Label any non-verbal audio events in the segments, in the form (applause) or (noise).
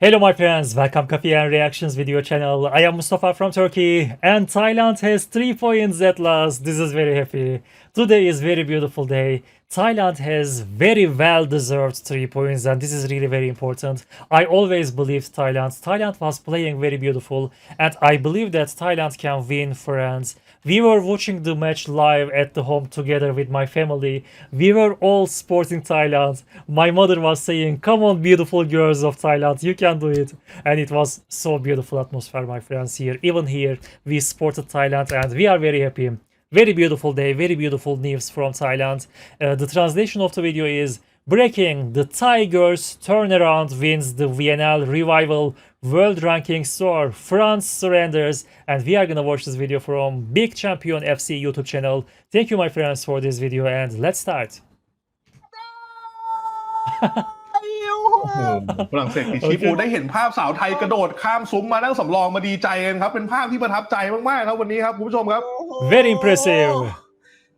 Hello my friends, welcome Coffee and Reactions video channel. I am Mustafa from Turkey and Thailand has 3 points at last. This is very happy. Today is very beautiful day. Thailand has very well deserved 3 points and this is really very important. I always believed Thailand. Thailand was playing very beautiful and I believe that Thailand can win friends. We were watching the match live at the home together with my family. We were all sporting Thailand. My mother was saying, Come on, beautiful girls of Thailand, you can do it. And it was so beautiful atmosphere, my friends, here. Even here, we supported Thailand and we are very happy. Very beautiful day, very beautiful news from Thailand. Uh, the translation of the video is Breaking the Tigers turnaround wins the VNL Revival World Ranking Store. France surrenders, and we are gonna watch this video from Big Champion FC YouTube channel. Thank you, my friends, for this video, and let's start. โอ้โหฝรั่งเศสติดชีฟูได้เห็นภาพสาวไทยกระโดดข้ามซุ้มมานั่งสำรองมาดีใจกันครับ เป็นภาพที่ประทับใจมากๆครับวันนี้ครับคุณผู้ชมครับ Very impressive.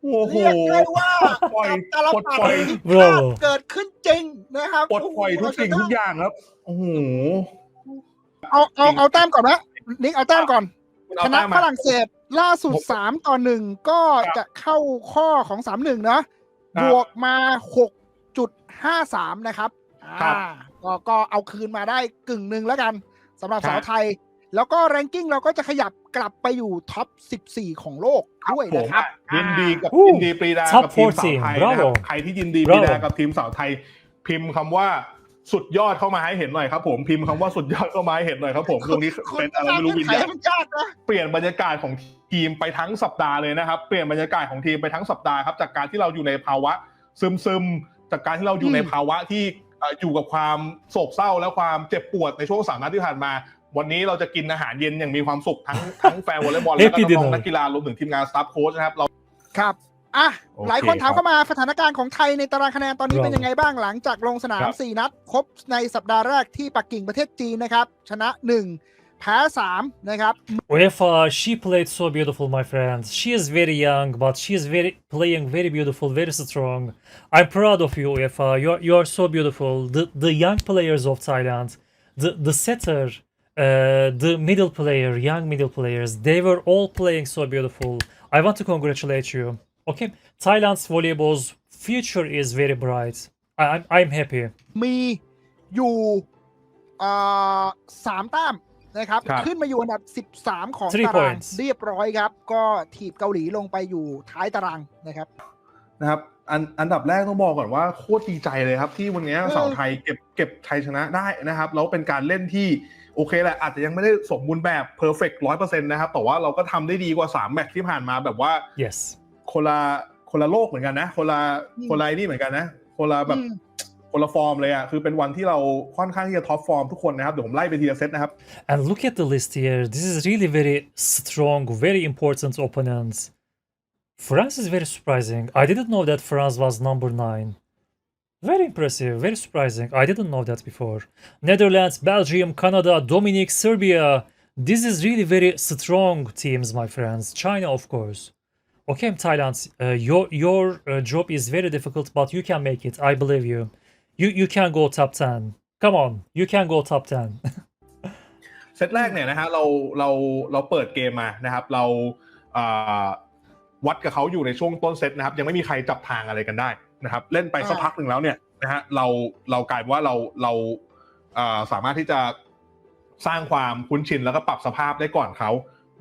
โอ้โหเรียกได้ว่าปล่อยตาลปลดปัดปล่อยบรภาพเกิดขึ้นจริงนะครับปลดปล่อยทุกสิ่งทุกอย่างครับโอ้โห เอาเอาเอาแต้มก่อนนะนิกเอาแต้มก่อนคุณชเอานะแต้มฝมารั่งเศสล่าสุดสามต่อหนึ่งก็ครับจะเข้าข้อของสามหนึ่งนะครับบวกมาหกจุดห้าสามนะครับครับอ่าก็ก็เอาคืนมาได้กึ่งหนึ่งแล้วกันสำหรับครับสาวไทย แล้วก็แรงกิ้งเราก็จะขยับกลับไปอยู่ท็อป 14 ของโลกด้วยผมนะครับยินดีกับอู้ยินดีปรีดา Top กับทีมสาวไทย14นะครับ Bravo ใครที่ยินดีปรีดา Bravo กับทีมสาวไทย พิมพ์คำว่า สุดยอดเข้ามาให้เห็นหน่อยครับผมพิมพ์คำว่าสุดยอดเข้ามาให้เห็นหน่อยครับผมตรงนี้คนเป็นอะไรสร้างไม่รู้เงื่วิอนญไขญาณให้มันยากนะเปลี่ยนบรรยากาศของทีมไปทั้งสัปดาห์เลยนะครับ เปลี่ยนบรรยากาศของทีมไปทั้งสัปดาห์ครับจากการที่เราอยู่ในภาวะซึมซึมๆจากการที่เราอยู่ในอืมภาวะที่เอ่ออยู่กับความโศกเศร้าและความเจ็บปวดในช่วงสามนัดที่ผ่านมา วันนี้เราจะกินอาหารเย็นอย่างมีความสุขทั้งทั้งแฟนวอลเลย์บอลและก็ Happy น้อง dinner ๆนักกีฬารวมถึงทีมงานสตาฟโค้ชนะครับเราครับ อะโอเคหลายคนถามครับเข้ามาสถานการณ์ของไทยในตารางคะแนนตอนนี้ครับเป็นยังไงบ้างหลังจากลงสนามครับ4นัด ครบในสัปดาห์แรกที่ปักกิ่งประเทศจีนนะครับ ชนะ 1 แพ้ 3 นะครับ UEFA, she played so beautiful, my friend. She is very young, but she is very playing very beautiful, very strong. I'm proud of you, UEFA. You're you're so beautiful. The the young players of Thailand, the the setter, uh, the middle player, young middle players, they were all playing so beautiful. I want to congratulate you. Okay, Thailand's volleyball's future is very bright. I, I'm I'm happy. มีอยู่อ่าสามแต้มนะครับ ครับขึ้นมาอยู่อันดับ 13 ของ Three ตาราง points เรียบร้อยครับ ก็ถีบเกาหลีลงไปอยู่ท้ายตารางนะครับ นะครับ อันอันดับแรกต้องบอกก่อนว่าโคตรดีใจเลยครับ ที่วันนี้เออสาวไทยเก็บเก็บชัยชนะได้นะครับแล้วเป็นการเล่นที่โอเคแหละอาจจะยังไม่ได้สมบูรณ์แบบเพอร์เฟกต์ร้อยเปอร์เซ็นต์นะครับแต่ว่าเราก็ทำได้ดีกว่า 3 แมตช์ที่ผ่านมาแบบว่า Yes. คนละคนละโลกเหมือนกันนะคนละอืมคนละไอ้นี่เหมือนกันนะคนละแบบอืมคนละฟอร์มเลยอะคือเป็นวันที่เราค่อนข้างที่จะท็อปฟอร์มทุกคนนะครับเดี๋ยวผมไล่ไปทีละเซตนะครับ And look at the list here. This is really very strong, very important opponents. France is very surprising. I didn't know that France was number nine. Very impressive, very surprising. I didn't know that before. Netherlands, Belgium, Canada, Dominic, Serbia. This is really very strong teams, my friends. China, of course. Okay, Thailand, uh, your your uh, job is very difficult, but you can make it. I believe you. You you can go top ten. Come on, you can go top ten. เซตแรกเนี่ยนะฮะเราเราเราเปิดเกมมานะครับ เราวัดกับเขาอยู่ในช่วงต้นเซตนะครับ ยังไม่มีใครจับทางอะไรกันได้นะครับ เล่นไปสักพักหนึ่งแล้วเนี่ยนะฮะเราเรากลายว่าเราเราสามารถที่จะสร้างความคุ้นชินแล้วก็ปรับสภาพได้ก่อนเขา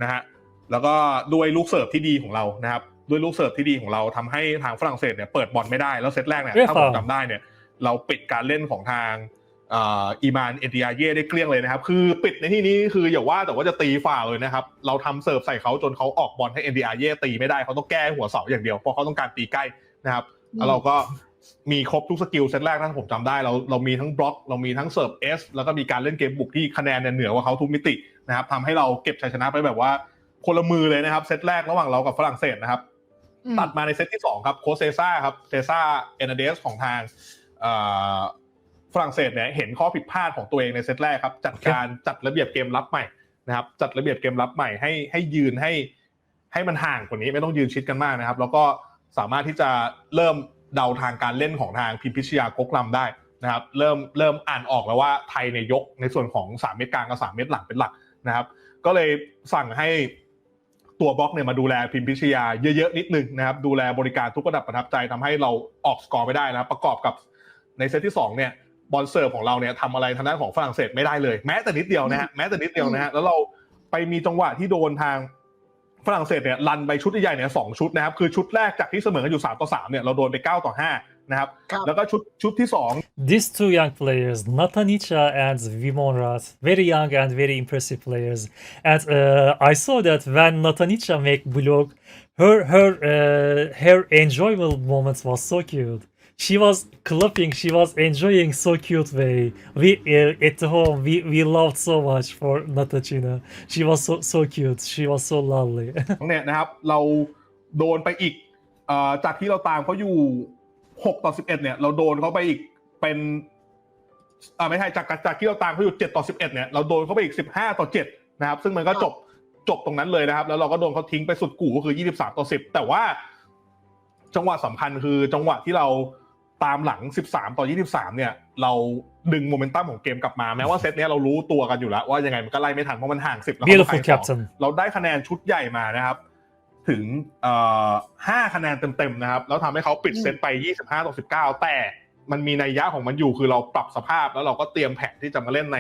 นะฮะ แล้วก็ด้วยลูกเสิร์ฟที่ดีของเรานะครับด้วยลูกเสิร์ฟที่ดีของเราทำให้ทางฝรั่งเศสเนี่ยเปิดบอลไม่ได้แล้วเซตแรกเนี่ยเรียกถ้าผมฟาวล์จำได้เนี่ยเราปิดการเล่นของทางอ่าอีมานเอติอาเย่ได้เกลี้ยงเลยนะครับ คือปิดในที่นี้คืออย่าว่าแต่ว่าจะตีฝ่าเลยนะครับ เราทำเสิร์ฟใส่เขาจนเขาออกบอลให้เอติอาเย่ตีไม่ได้เขาต้องแก้หัวเสาอย่างเดียวเพราะเขาต้องการตีใกล้นะครับแล้วเราก็มีครบทุกสกิลเซตแรกถ้าผมจำได้เราเรามีทั้งบล็อก เรามีทั้งเสิร์ฟเอสแล้วก็มีการเล่นเกมบุกที่คะแนนเนี่ยเหนือกว่าเขาทุกมิตินะครับทำให้เราเก็บชัยชนะไปแบบว่า คนละมือเลยนะครับ เซตแรกระหว่างเรากับฝรั่งเศสนะครับอืมตัดมาในเซตที่2ครับโคชเซซ่าครับเซซ่าเอนาเดสของทางเอ่อฝรั่งเศสเนี่ยเห็นข้อผิดพลาดของตัวเองในเซตแรกครับ จัดการจัดระเบียบเกมรับใหม่นะครับ จัดระเบียบเกมรับใหม่ให้ให้ยืนให้ให้มันห่างกว่านี้ไม่ต้องยืนชิดกันมากนะครับ แล้วก็สามารถที่จะเริ่มเดาทางการเล่นของทางพิมพิชยาโกกลัมได้นะครับ เริ่มเริ่มอ่านออกแล้วว่าไทยเนี่ยยกในส่วนของสามเม็ดกลางกับสามเม็ดหลังเป็นหลักนะครับ ก็เลยสั่งให้ ตัวบล็อกเนี่ยมาดูแลพิมพิชยาเยอะๆนิดนึงนะครับ ดูแลบริการทุกระดับประทับใจทำให้เราออกสกอร์ไม่ได้นะครับประกอบกับในเซตที่สองเนี่ยบอลเซิร์ฟของเราเนี่ยทำอะไรทางด้านของฝรั่งเศสไม่ได้เลย แม้แต่นิดเดียวนะฮะแม้แต่นิดเดียวนะฮะแล้วเราไปมีจังหวะที่โดนทางฝรั่งเศสเนี่ยรันไปชุดใหญ่ๆเนี่ยสองชุดนะครับคือชุดแรกจากที่เสมอกันอยู่สามต่อสามเนี่ยเราโดนไปเก้าต่อห้า นะครับ ครับ แล้วก็ชุดชุดที่สอง These two young players, Natanicha and Vimonrat, very young and very impressive players. And uh, I saw that when Natanicha make blog, her her uh, her enjoyable moments was so cute. She was clapping. She was enjoying so cute way. We uh, at home we we loved so much for Natachina. She was so so cute. She was so lovely. (laughs) เนี่ยนะครับเราโดนไปอีกเอ่อจากที่เราตามเขาอยู่ 6ต่อ11เนี่ย เราโดนเขาไปอีกเป็นอ่าไม่ใช่จากจากที่เราตามเขาอยู่7ต่อ11เนี่ยเราโดนเขาไปอีก15ต่อ7นะครับ ซึ่งมันก็จบจบตรงนั้นเลยนะครับ แล้วเราก็โดนเขาทิ้งไปสุดกู่ก็คือ23ต่อ10แต่ว่า จังหวะสำคัญคือจังหวะที่เราตามหลัง 13 ต่อ 23 เนี่ย เราดึงโมเมนตัมของเกมกลับมา แม้ว่าเซตเนี้ยเรารู้ตัวกันอยู่แล้ว ว่ายังไงมันก็ไล่ไม่ทันเพราะมันห่าง 10 แล้วเขาก็ Beautiful ไปต่อ captain. เราได้คะแนนชุดใหญ่มานะครับ ถึงเอ่อห้าคะแนนเต็มๆนะครับ แล้วทำให้เขาปิดเซตไป 25ต่อ19 แต่มันมีนัยยะของมันอยู่คือเราปรับสภาพแล้วเราก็เตรียมแผนที่จะมาเล่นใน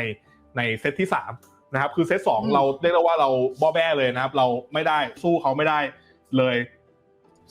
ในเซตที่3นะครับคือเซตอืม2เราเรียกได้ว่าเราบ้อแบ้เลยนะครับ เราไม่ได้สู้เขาไม่ได้เลย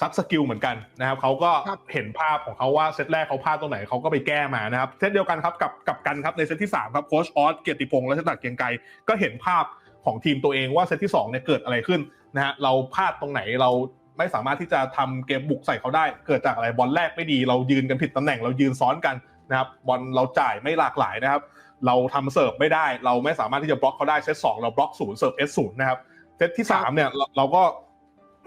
ซักสกิลเหมือนกันนะครับเขาก็ครับเห็นภาพของเขาว่าเซตแรกเขาพลาดตรงไหนเขาก็ไปแก้มานะครับเซตเดียวกันครับกับกับกันครับในเซตที่สามครับโค้ชออสเกียรติพงษ์และชตัดเกรียงไกรก็เห็นภาพของทีมตัวเองว่าเซตที่สองเนี่ยเกิดอะไรขึ้น นะฮะเราพลาดตรงไหนเราไม่สามารถที่จะทำเกมบุกใส่เขาได้ เกิดจากอะไรบอลแรกไม่ดี เรายืนกันผิดตำแหน่งเรายืนซ้อนกันนะครับบอลเราจ่ายไม่หลากหลายนะครับ เราทำเสิร์ฟไม่ได้ เราไม่สามารถที่จะบล็อกเขาได้เซตสองเราบล็อกศูนย์เสิร์ฟเอสศูนย์นะครับเซตที่สามเนี่ยเราเราก็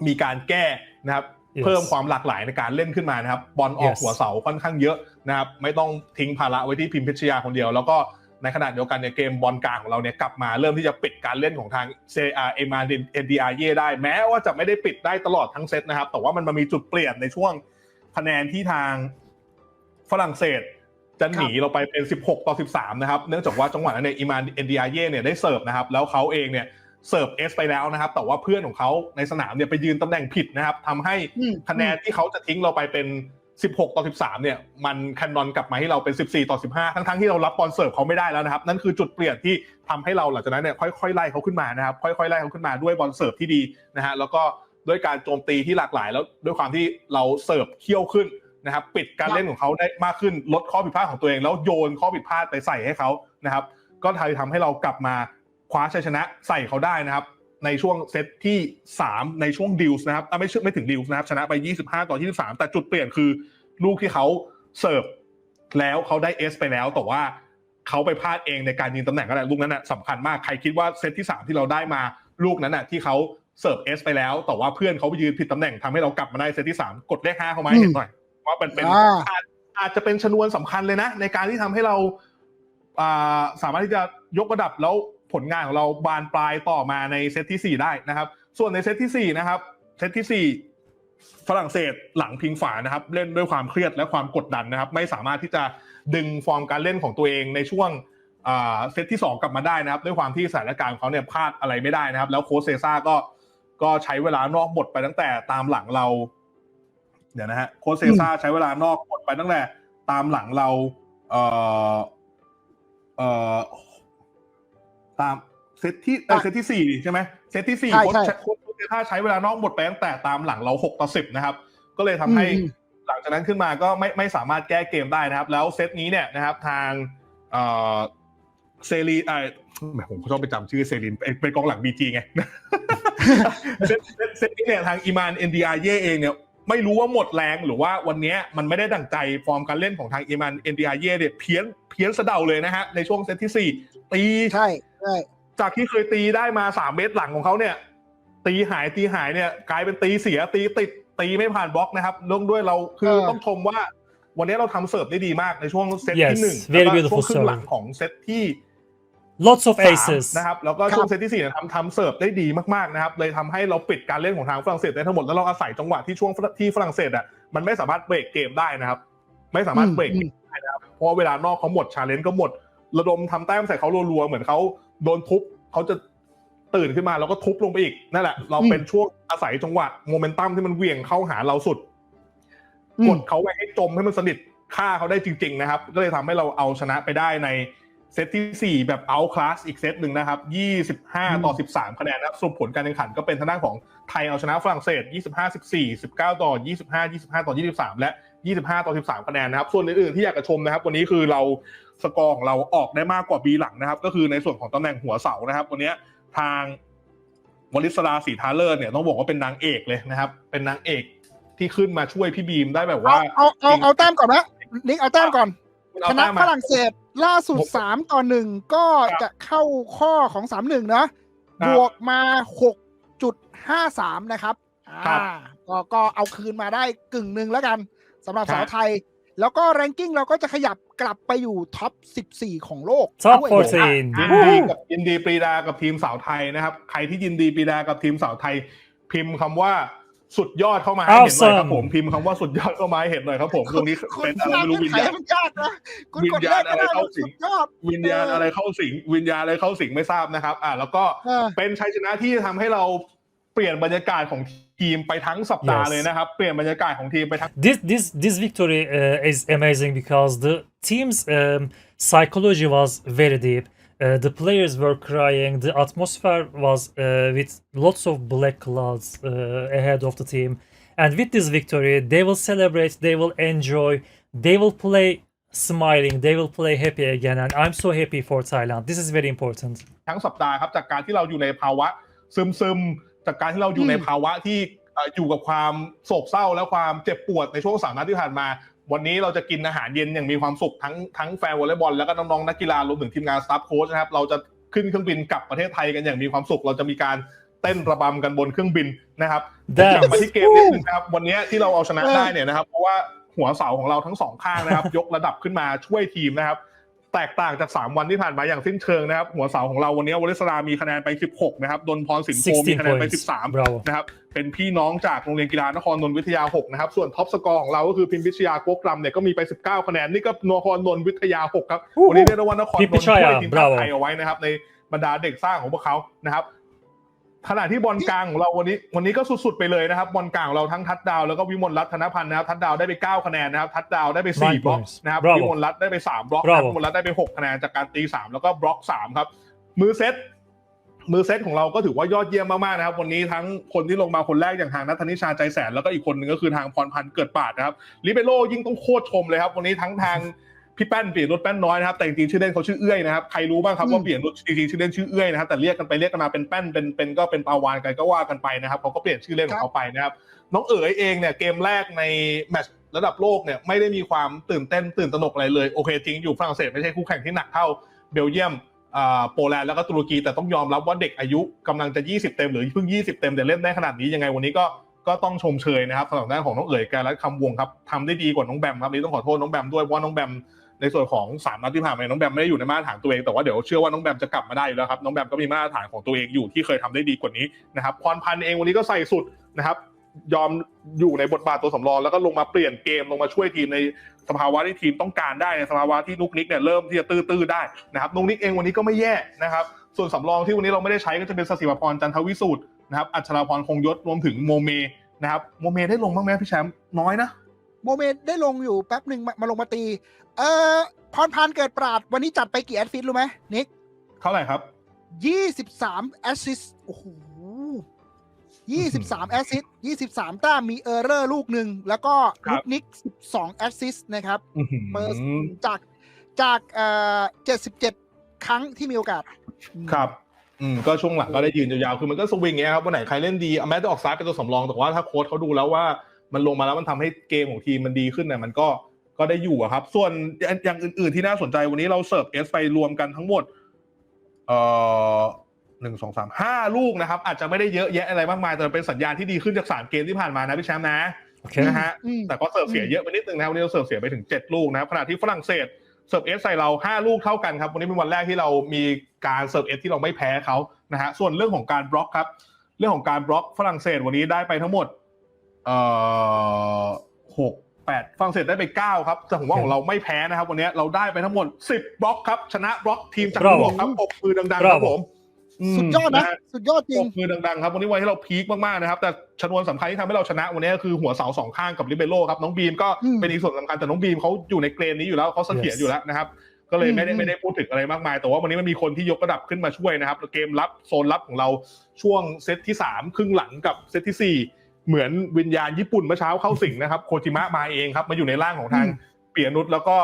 มีการแก้นะครับ Yes. เพิ่มความหลากหลายในการเล่นขึ้นมานะครับ บอลออก Yes. หัวเสาค่อนข้างเยอะนะครับ ไม่ต้องทิ้งภาระไว้ที่พิมพิชยาคนเดียว แล้วก็ ในขณะเดียวกันเนี่ยเกมบอลกลางของเราเนี่ยกลับมาเริ่มที่จะปิดการเล่นของทางเซอาเอมาเอ็นดีอาร์เได้ แม้ว่าจะไม่ได้ปิดได้ตลอดทั้งเซตนะครับ แต่ว่ามันมามีจุดเปลี่ยนในช่วงคะแนนที่ทางฝรั่งเศสจะหนีเราไปเป็น 16 ต่อ 13 นะครับ เนื่องจากว่าจังหวะนั้นเนี่ยอิมานเอ็นดีอาร์เเนี่ยได้เสิร์ฟนะครับ แล้วเขาเองเนี่ยเสิร์ฟเอสไปแล้วนะครับ แต่ว่าเพื่อนของเขาในสนามเนี่ยไปยืนตำแหน่งผิดนะครับทำให้อืมคะแนนที่เขาจะทิ้งเราไปเป็น 16 ต่อ 13 เนี่ย มันแคนนอนกลับมาให้เราเป็น 14 ต่อ 15 ทั้งๆที่เรารับบอลเสิร์ฟเขาไม่ได้แล้วนะครับ นั่นคือจุดเปลี่ยนที่ทำให้เราหลังจากนั้นเนี่ยค่อยๆไล่เขาขึ้นมานะครับ ค่อยๆไล่เขาขึ้นมาด้วยบอลเสิร์ฟที่ดีนะฮะ แล้วก็ด้วยการโจมตีที่หลากหลาย แล้วด้วยความที่เราเสิร์ฟเขี้ยวขึ้นนะครับ ปิดการเล่นของเขาได้มากขึ้น ลดข้อผิดพลาดของตัวเอง แล้วโยนข้อผิดพลาดไปใส่ให้เขานะครับ ก็ทำทำให้เรากลับมาคว้าชัยชนะใส่เขาได้นะครับ ในช่วงเซตที่ 3 ในช่วงดิวส์นะครับอะไม่ใช่ไม่ถึงดิวส์นะครับชนะไป 25 ต่อ 23 แต่จุดเปลี่ยนคือ ลูกที่เขาเสิร์ฟแล้วเขาได้เอสไปแล้ว แต่ว่าเขาไปพลาดเองในการยิงตำแหน่งก็ได้ลูกนั้นน่ะสำคัญมากใครคิดว่าเซตที่ 3 ที่เราได้มาลูกนั้นน่ะที่เขาเสิร์ฟเอสไปแล้ว แต่ว่าเพื่อนเขาไปยืนผิดตำแหน่งทำให้เรากลับมาได้เซตที่ 3 กดเลข5เข้ามาให้เห็นหน่อยว่าเป็นเป็นอ่าอาจอาจจะเป็นชนวนสำคัญเลยนะ ในการที่ทำให้เราอ่าสามารถที่จะยกระดับแล้ว ผลงานของเราบานปลายต่อมาในเซตที่ 4 ได้นะครับ ส่วนในเซตที่ 4 นะครับ เซตที่ 4 ฝรั่งเศสหลังพิงฝานะครับ เล่นด้วยความเครียดและความกดดันนะครับ ไม่สามารถที่จะดึงฟอร์มการเล่นของตัวเองในช่วงอ่าเซตที่ 2 กลับมาได้นะครับ ด้วยความที่สถานการณ์ของเขาเนี่ยพลาดอะไรไม่ได้นะครับ แล้วโค้ชเซซ่าก็ก็ใช้เวลานอกบทไปตั้งแต่ตามหลังเรา เดี๋ยวนะฮะโค้ชเซซ่าใช้เวลานอกบทไปตั้งแต่ตามหลังเราเอ่อเอ่อ ตามเซตที่เอ่อเซตที่สี่ใช่ไหมเซตที่สี่ใช่โค้ชใช่โค้ชเซซ่าใช้เวลานอกบทไปตั้งแต่ตามหลังเราหกต่อสิบนะครับ ก็เลยทำให้อืมหลังจากนั้นขึ้นมาก็ไม่ไม่สามารถแก้เกมได้นะครับ แล้วเซตนี้เนี่ยนะครับทางเอ่อเซรีเอ่อแหมผมชอบไปจำชื่อเซรีนเป็นเป็นกองหลังบีจีไงเซตเซตเซตนี้เนี่ยทางอีมานเอ็นดีอาร์เย่เองเนี่ยไม่รู้ว่าหมดแรงหรือว่าวันเนี้ยมันไม่ได้ดั่งใจฟอร์มการเล่นของทางอีมานเอ็นดีอาร์เย่เนี่ยเพี้ยนเพี้ยนสะเดาเลยนะฮะในช่วงเซตที่สี่ตีใช่ใช่ จากที่เคยตีได้มาสามเมตรหลังของเขาเนี่ย ตีหายตีหายเนี่ย กลายเป็นตีเสียตีติดตีไม่ผ่านบล็อกนะครับลงด้วยเราคือต้องชมว่า วันนี้เราทำเสิร์ฟได้ดีมากในช่วงเซตที่ Yes, หนึ่ง very แล้วก็ beautiful ช่วงครึ่งหลัง serve. ของเซตที่ Lots of สาม aces. นะครับแล้วก็ครับช่วงเซตที่สี่เนี่ยทำทำเสิร์ฟได้ดีมากๆนะครับเลยทำให้เราปิดการเล่นของทางฝรั่งเศสได้ทั้งหมดแล้วเราอาศัยจังหวะที่ช่วงที่ฝรั่งเศสอะมันไม่สามารถเบรกเกมได้นะครับ ไม่สามารถเบรกเกมได้นะครับราะว่าเวลานอกเขาหมดชาเลนจ์ก็หมด ระดมทำแต้มใส่เขารัวๆเหมือนเขา โดนทุบเขาจะตื่นขึ้นมาแล้วก็ทุบลงไปอีกนั่นแหละ เราเป็นช่วงอาศัยจังหวะโมเมนตัมที่มันเหวี่ยงเข้าหาเราสุดอืมกดเขาไว้ให้จมให้มันสนิทฆ่าเขาได้จริง ๆ นะครับ ก็เลยทำให้เราเอาชนะไปได้ในเซตที่ 4 แบบเอาคลาสอีกเซตหนึ่งนะครับ 25 ต่อ 13 คะแนนนะครับสรุปผลการแข่งขันก็เป็นทางด้านของไทยเอาชนะฝรั่งเศส 25 14 19 ต่อ 25 25 ต่อ 23 และ 25 ต่อ 13 คะแนนนะครับ ส่วนอื่นๆที่อยากจะชมนะครับ วันนี้คือเราสกอร์ของเราออกได้มากกว่าบีหลังนะครับ ก็คือในส่วนของตำแหน่งหัวเสานะครับ วันนี้ทางวลิศราสีทาเลอร์เนี่ยต้องบอกว่าเป็นนางเอกเลยนะครับ เป็นนางเอกที่ขึ้นมาช่วยพี่บีมได้แบบว่า เอาเอาเอาเอาแต้มก่อนนะนิกเอาแต้มก่อนเอาชนะแต้มมาฝรั่งเศสล่าสุดผมสามต่อหนึ่งก็ครับจะเข้าข้อของสามหนึ่งนะครับบวกมาหกจุดห้าสามนะครับครับอ่าก็ก็เอาคืนมาได้กึ่งหนึ่งแล้วกัน สำหรับครับสาวไทย แล้วก็แรงกิ้งเราก็จะขยับกลับไปอยู่ท็อป 14 ของโลก Top ด้วย14ยินดีกับยินดีปรีดากับทีมสาวไทยนะครับ ใครที่ยินดีปรีดากับทีมสาวไทย พิมพ์คำว่าสุดยอดเข้ามาให้เห็นหน่อยครับ Awesome ผมพิมพ์คำว่าสุดยอดเข้ามาให้เห็นหน่อยครับผมตรงนี้คุณเป็นอะไรไม่รู้วิญญาณมันยากนะคุณวิกดญเลญาณขก็ได้อะไรเข้าสิงสุดยอดวิญญาณอะไรเข้าสิงวิญญาณอะไรเข้าสิงไม่ทราบนะครับ อ่าแล้วก็เออเป็นชัยชนะที่ทำให้เราเปลี่ยนบรรยากาศของ ทีมไปทั้งสัปดาห์ Yes เลยนะครับ เปลี่ยนบรรยากาศของทีมไปทั้ง This this this victory uh, is amazing because the team's um, psychology was very deep. Uh, the players were crying. The atmosphere was uh, with lots of black clouds uh, ahead of the team. And with this victory, they will celebrate. They will enjoy. They will play smiling. They will play happy again. And I'm so happy for Thailand. This is very important. ทั้งสัปดาห์ครับจากการที่เราอยู่ในภาวะซึมซึมๆ จากการที่เราอยู่อืมในภาวะที่เอ่ออยู่กับความโศกเศร้าและความเจ็บปวดในช่วงสามนัดที่ผ่านมา วันนี้เราจะกินอาหารเย็นอย่างมีความสุขทั้งทั้งแฟนวอลเลย์บอลแล้วก็น้องๆนักกีฬารวมถึงทีมงานสตาฟโค้ชนะครับเราจะขึ้นเครื่องบินกลับประเทศไทยกันอย่างมีความสุข เราจะมีการเต้นระบำกันบนเครื่องบินนะครับก Dance ลับมาที่เกมนิดนึงนะครับ วันนี้ที่เราเอาชนะได้เนี่ยนะครับ เพราะว่าหัวเสาของเราทั้งสองข้างนะครับ ยกระดับขึ้นมาช่วยทีมนะครับ แตกต่างจาก 3 วันที่ผ่านมาอย่างสิ้นเชิงนะครับ หัวเสาของเราวันนี้วลิศรามีคะแนนไป 16 นะครับ ดนพรสินโพมี16คะแนนไป points. 13 Bravo. นะครับ เป็นพี่น้องจากโรงเรียนกีฬานครนนท์วิทยา 6 นะครับ ส่วนท็อปสกอร์ของเราก็คือพิมพิชยาโกกรำเนี่ยก็มีไป 19 คะแนน นี่ก็นครนนท์วิทยา 6 ครับ วันนี้เรียกได้ว่านครนนพิมพิท์ชยาช่วยทีมชาติ bravo ไทยเอาไว้นะครับในบรรดาเด็กสร้างของพวกเขานะครับ ขณะที่บอลกลางของเราวันนี้วันนี้ก็สุดๆไปเลยนะครับบอลกลางของเราทั้งทัดดาวแล้วก็วิมลรัตน์ธนพันธ์นะครับทัดดาวได้ไป 9 คะแนนนะครับทัดดาวได้ไป4 Nine บล็อก points นะครับ Bravo วิมลรัตน์ได้ไป 3 บล็อกนะครับ Bravo วิมลรัตน์ได้ไป 6 คะแนนจากการตี 3 แล้วก็บล็อก 3 ครับ มือเซตมือเซตของเราก็ถือว่ายอดเยี่ยมมากๆนะครับ วันนี้ทั้งคนที่ลงมาคนแรกอย่างทางนัทธนิชาใจแสนแล้วก็อีกคนหนึ่งก็คือทางพรพันธ์เกิดปาดนะครับลิเบโรยิ่งต้องโคตรชมเลยครับ วันนี้ทั้งทาง พี่แป้นเปลี่ยนรถแป้นน้อยนะครับแต่จริงๆชื่อเล่นเขาชื่อเอื้อยนะครับใครรู้บ้างครับว่าเปลี่ยนรถจริงๆชื่อเล่นชื่อเอื้อยนะครับแต่เรียกกันไปเรียกกันมาเป็นแป้นเป็นเป็นก็เป็นปาวานกันก็ว่ากันไปนะครับเขาก็เปลี่ยนชื่อเล่นของเขาไปนะครับน้องเอ๋ยเองเนี่ยเกมแรกในแมตช์ระดับโลกเนี่ยไม่ได้มีความตื่นเต้นตื่นตระหนกอะไรเลยโอเคจริงอยู่ฝรั่งเศสไม่ใช่คู่แข่งที่หนักเท่าเบลเยียมอ่าโปแลนด์แล้วก็ตุรกีแต่ต้องยอมรับว่าเด็กอายุกำลังจะ 20 เต็มหรือเพิ่ง 20 เต็มแต่เล่นได้ขนาดนี้ยังไงวันนี้ก็ก็ต้องชมเชยนะครับสำหรับด้านของน้องเอ๋ยแกและคำวงครับทำได้ดีกว่าน้องแบมครับวันนี้ต้องขอโทษน้องแบมด้วยเพราะว่าน้องแบม ในส่วนของสามนัดที่ผ่านมาน้องแบมไม่ได้อยู่ในมาตรฐานตัวเองแต่ว่าเดี๋ยวเชื่อว่าน้องแบมจะกลับมาได้อยู่แล้วครับน้องแบมก็มีมาตรฐานของตัวเองอยู่ที่เคยทำได้ดีกว่านี้นะครับพรพันธ์เองวันนี้ก็ใส่สุดนะครับยอมอยู่ในบทบาทตัวสำรองแล้วก็ลงมาเปลี่ยนเกมลงมาช่วยทีมในสภาวะที่ทีมต้องการได้ในสภาวะที่นุกนิกเนี่ยเริ่มที่จะตื้อๆได้นะครับนุกนิกเองวันนี้ก็ไม่แย่นะครับ ส่วนสำรองที่วันนี้เราไม่ได้ใช้ก็จะเป็นสศิวพรจันทวิสูตรนะครับอัชราพรคงยศรวมถึงโมเมนะครับโมเมได้ลงบ้างไหมพี่แชมป์น้อยนะ โมเมนต์ได้ลงอยู่แป๊บหนึ่งมามาลงมาตี เอ่อพรพันธ์เกิดปราด วันนี้จัดไปกี่แอดฟิตรู้ไหมนิกเท่าไหร่ครับยี่สิบสามแอสซิสโอ้โหยี่สิบสามแอสซิสยี่สิบสามแต้มมีเออร์เรอร์ลูกหนึ่ง แล้วก็ครับลูกนิกสิบสองแอสซิสนะครับอื้อหือเปอร์จากจากเอ่อเจ็ดสิบเจ็ดครั้งที่มีโอกาสอืมครับอืมก็ช่วงหลังก็ได้ยืนยาวๆ คือมันก็สวิงเงี้ยครับวันไหนใครเล่นดีเอาแม้จะออกซ้ายเป็นตัวสำรอง แต่ว่าถ้าโค้ชเขาดูแล้วว่า มันลงมาแล้วมันทำให้เกมของทีมมันดีขึ้นเนี่ยมันก็ก็ได้อยู่อะครับ ส่วนอย่างอื่นๆที่น่าสนใจวันนี้เราเสิร์ฟเอสไปรวมกันทั้งหมด เอ่อหนึ่งสองสามห้าลูกนะครับ อาจจะไม่ได้เยอะแยะอะไรมากมายแต่เป็นสัญญาณที่ดีขึ้นจากสามเกมที่ผ่านมานะพี่แชมป์นะ Okay. นะฮะอืมแต่ก็เสิร์ฟเสียเยอะไปนิดนึงนะครับวันนี้เราเสิร์ฟเสียไปถึง7ลูกนะครับขณะที่ฝรั่งเศสเสิร์ฟเอสใส่เรา5ลูกเท่ากันครับวันนี้เป็นวันแรกที่เรามีการเสิร์ฟเอสที่เราไม่แพ้เขานะฮะส่วนเรื่องของการบล็อกครับ เรื่องของการบล็อกฝรั่งเศสวันนี้ได้ไปทั้งหมด เอ่อหกแป8ฝรั่งเศสได้ไป9ครับแต่ผมว่าของเราไม่แพ้นะครับ วันนี้เราได้ไปทั้งหมด10บล็อกครับ ชนะบล็อกทีมจากยุโรปครับปรบมือดังๆครับผมมสุดยอดนะฮสุดยอดจริปงรบมือดังๆครับ วันนี้วันที่เราพีคมากๆนะครับ แต่ชนวนสำคัญที่ทำให้เราชนะวันนี้ก็คือหัวเสาสองข้างกับลิเบโร่ครับน้องบีมก็อืมเป็นอีกส่วนสำคัญแต่น้องบีมเขาอยู่ในเกรนนี้อยู่แล้วเขาเสถียร Yes อยู่แล้วนะครับก็เลยไม่ได้อืมไม่ได้พูดถึงอะไรมากมาย แต่ว่าวันนี้มันมีคนที่ยกระดับขึ้นมาช่วยนะครับเกมรับโซนรับของเราช่วงเซตที่สามครึ่งหลังกับเซตที่สี่ เหมือนวิญญาณญี่ปุ่นเมื่อเช้าเข้าสิงนะครับ โคจิมะมาเองครับ มาอยู่ในร่างของทางอืมเปียนุชแล้วก็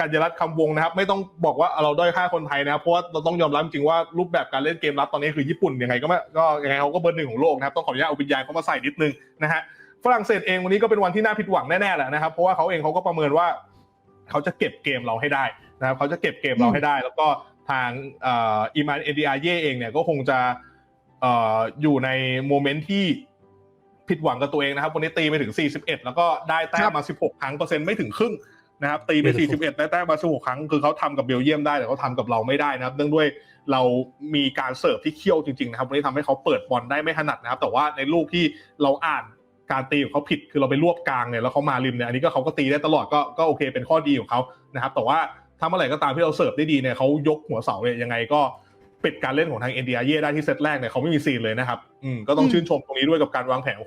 กัญญารัตน์คำวงนะครับ ไม่ต้องบอกว่าเราด้อยค่าคนไทยนะครับเพราะว่าเราต้องยอมรับจริงๆว่ารูปแบบการเล่นเกมรับตอนนี้คือญี่ปุ่นยังไงก็ไม่ก็ยังไงเขาก็เบอร์หนึ่งของโลกนะครับต้องขออนุญาตเอาวิญญาณเข้ามาใส่นิดนึงนะฮะฝรั่งเศสเองวันนี้ก็เป็นวันที่น่าผิดหวังแน่ๆแหละนะครับ เพราะว่าเขาเองเขาก็ประเมินว่า เขาจะเก็บเกมเราให้ได้นะครับเขาจะเก็บเกมเราให้ได้ แล้วก็ทางเอีมานเอดีอาเย่เองเนี่ยก็คงจะเอ่ออยู่ในโมเมนต์ที่ ผิดหวังกับตัวเองนะครับ วันนี้ตีไปถึง 41 แล้วก็ได้แต้มมา 16 ครั้งเปอร์เซ็นต์ไม่ถึงครึ่งนะครับตีไป Beautiful 41 ได้แต้มมา 16 ครั้ง คือเขาทำกับเบลเยียมได้แต่เขาทำกับเราไม่ได้นะครับ เนื่องด้วยเรามีการเสิร์ฟที่เคี่ยวจริงๆนะครับวันนี้ทำให้เขาเปิดบอลได้ไม่ถนัดนะครับ แต่ว่าในลูกที่เราอ่านการตีของเขาผิดคือเราไปรวบกลางเนี่ยแล้วเขามาริมเนี่ยอันนี้ก็เขาก็ตีได้ตลอดก็ก็โอเค เป็นข้อดีของเขานะครับ แต่ว่าถ้าเมื่อไหร่ก็ตามที่เราเสิร์ฟได้ดีเนี่ยเขายกหัวเสาเนี่ยยังไงก็ปิดการเล่นของทางเอ็นดีอาเย่ได้ที่เซตแรกเนี่ยเขาไม่มีซีนเลยนะครับ อืมก็ต้องอืมชื่นชมตรงนี้ด้วยกับการวางแผนของ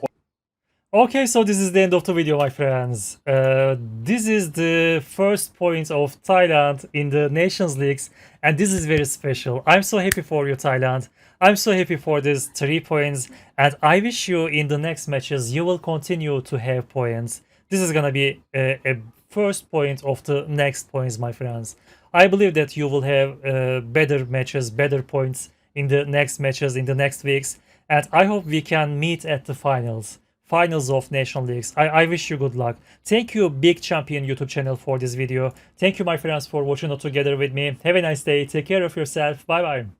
Okay, so this is the end of the video, my friends. Uh, this is the first point of Thailand in the Nations Leagues, and this is very special. I'm so happy for you, Thailand. I'm so happy for these three points, and I wish you in the next matches you will continue to have points. This is gonna be a, a first point of the next points, my friends. I believe that you will have uh, better matches, better points in the next matches in the next weeks, and I hope we can meet at the finals finals of National Leagues. I, I wish you good luck. Thank you, Big Champion YouTube channel, for this video. Thank you, my friends, for watching it together with me. Have a nice day. Take care of yourself. Bye bye.